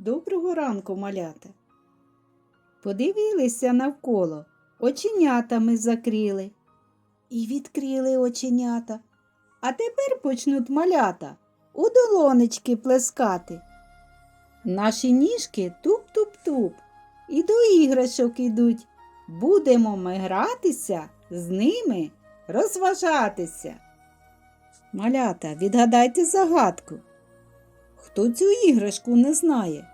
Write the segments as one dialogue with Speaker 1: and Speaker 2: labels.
Speaker 1: Доброго ранку, малята. Подивилися навколо, оченятами закрили. І відкрили оченята. А тепер почнуть малята у долонечки плескати. Наші ніжки туп-туп-туп і до іграшок ідуть. Будемо ми гратися, з ними розважатися. Малята, відгадайте загадку. Хто цю іграшку не знає?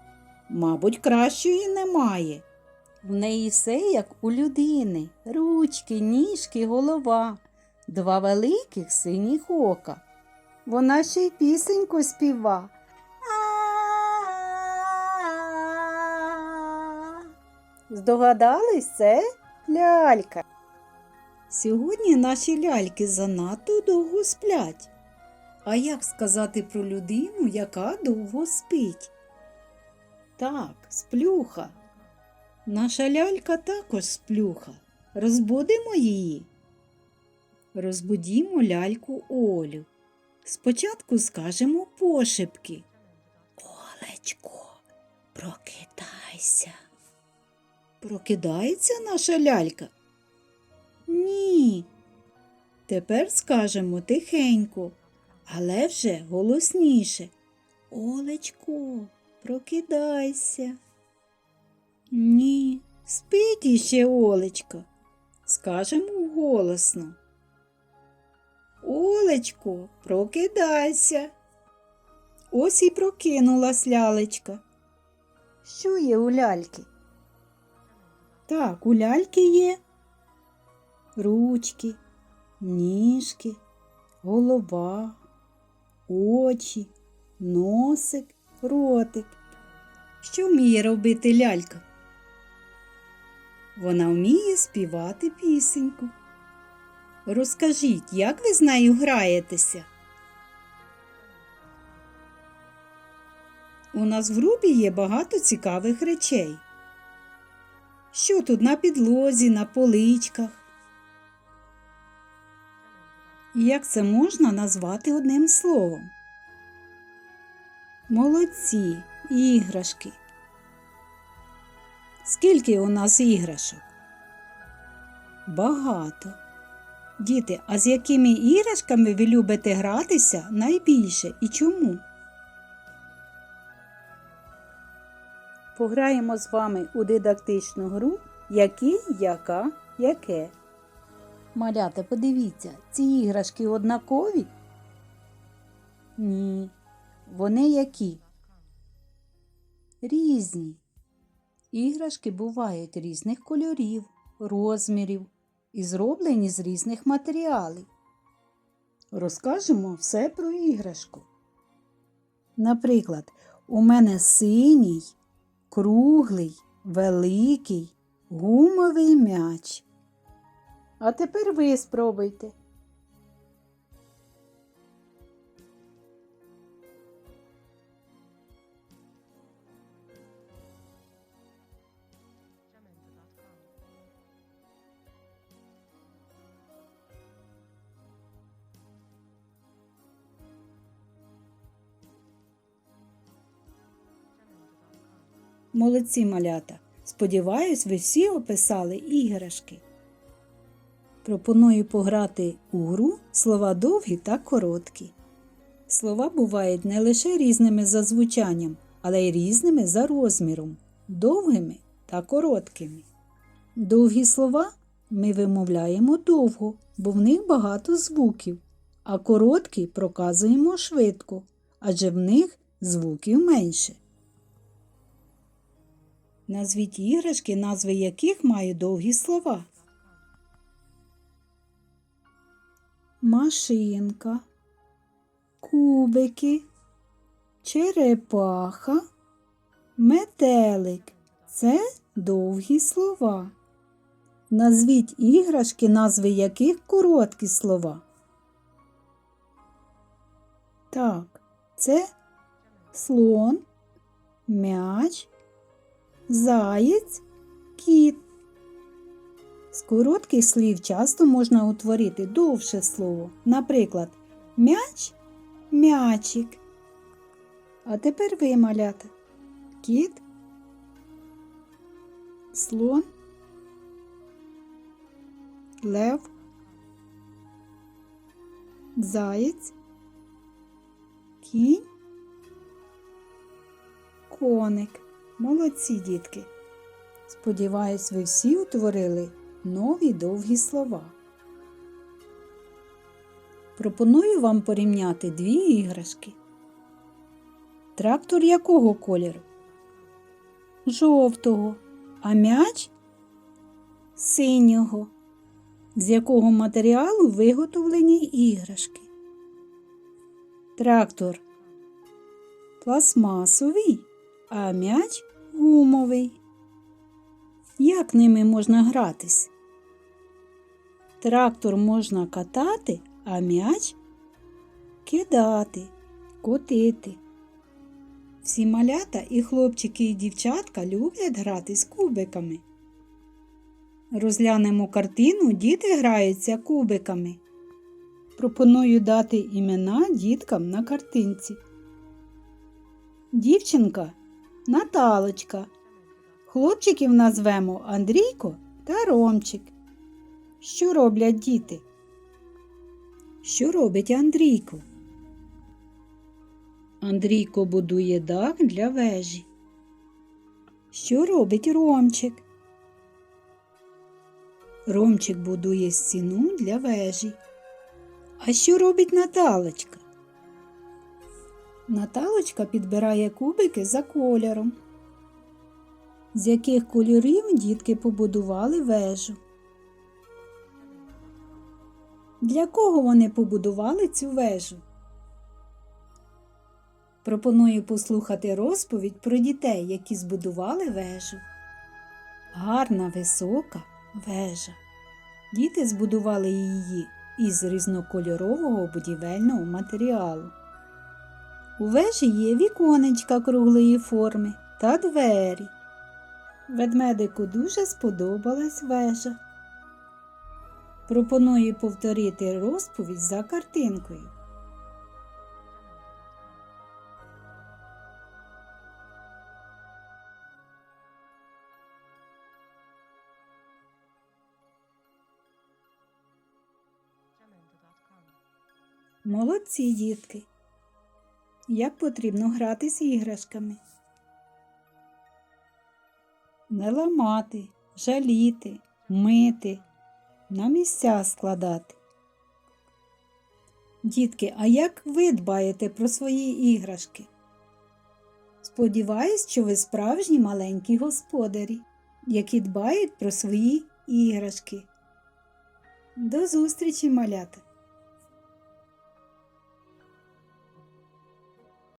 Speaker 1: Мабуть, кращої немає. В неї все як у людини, ручки, ніжки, голова, два великих синіх ока. Вона ще й пісеньку співа. Здогадались, це лялька. Сьогодні наші ляльки занадто довго сплять. А як сказати про людину, яка довго спить? Так, сплюха. Наша лялька також сплюха. Розбудимо її. Розбудімо ляльку Олю. Спочатку скажемо пошепки. Олечко, прокидайся. Прокидається наша лялька? Ні. Тепер скажемо тихенько, але вже голосніше. Олечко, прокидайся. Ні, спить іще Олечко. Скажемо голосно. Олечко, прокидайся. Ось і прокинулась лялечка. Що є у ляльки? Так, у ляльки є ручки, ніжки, голова, очі, носик, ротик. Що вміє робити лялька? Вона вміє співати пісеньку. Розкажіть, як ви з нею граєтеся? У нас в групі є багато цікавих речей. Що тут на підлозі, на поличках? І як це можна назвати одним словом? Молодці, іграшки. Скільки у нас іграшок? Багато. Діти, а з якими іграшками ви любите гратися найбільше і чому? Пограємо з вами у дидактичну гру Які, яка, яке. Малята, подивіться, ці іграшки однакові? Ні. Вони які? Різні. Іграшки бувають різних кольорів, розмірів і зроблені з різних матеріалів. Розкажемо все про іграшку. Наприклад, у мене синій, круглий, великий, гумовий м'яч. А тепер ви спробуйте. Молодці малята. Сподіваюсь, ви всі описали іграшки. Пропоную пограти у гру слова довгі та короткі. Слова бувають не лише різними за звучанням, але й різними за розміром, довгими та короткими. Довгі слова ми вимовляємо довго, бо в них багато звуків, а короткі проказуємо швидко, адже в них звуків менше. Назвіть іграшки, назви яких мають довгі слова. Машинка, кубики, черепаха, метелик. Це довгі слова. Назвіть іграшки, назви яких короткі слова. Так, це слон, м'яч, заєць, кіт. З коротких слів часто можна утворити довше слово. Наприклад, м'яч м'ячик. А тепер ви, малята. Кіт. Слон. Лев. Заєць. Кінь. Коник. Молодці дітки. Сподіваюсь, ви всі утворили нові довгі слова. Пропоную вам порівняти дві іграшки. Трактор якого кольору? Жовтого, а м'яч синього. З якого матеріалу виготовлені іграшки? Трактор пластмасовий, а м'яч гумовий. Як ними можна гратись? Трактор можна катати, а м'яч кидати, котити. Всі малята і хлопчики, і дівчатка люблять грати з кубиками. Розглянемо картину Діти граються кубиками. Пропоную дати імена діткам на картинці. Дівчинка Наталочка. Хлопчиків назвемо Андрійко та Ромчик. Що роблять діти? Що робить Андрійко? Андрійко будує дах для вежі. Що робить Ромчик? Ромчик будує стіну для вежі. А що робить Наталочка? Наталочка підбирає кубики за кольором. З яких кольорів дітки побудували вежу? Для кого вони побудували цю вежу? Пропоную послухати розповідь про дітей, які збудували вежу. Гарна висока вежа. Діти збудували її із різнокольорового будівельного матеріалу. У вежі є віконечка круглої форми та двері. Ведмедику дуже сподобалась вежа. Пропоную повторити розповідь за картинкою. Молодці дітки. Як потрібно грати з іграшками? Не ламати, жаліти, мити, на місця складати. Дітки, а як ви дбаєте про свої іграшки? Сподіваюсь, що ви справжні маленькі господарі, які дбають про свої іграшки. До зустрічі, малята!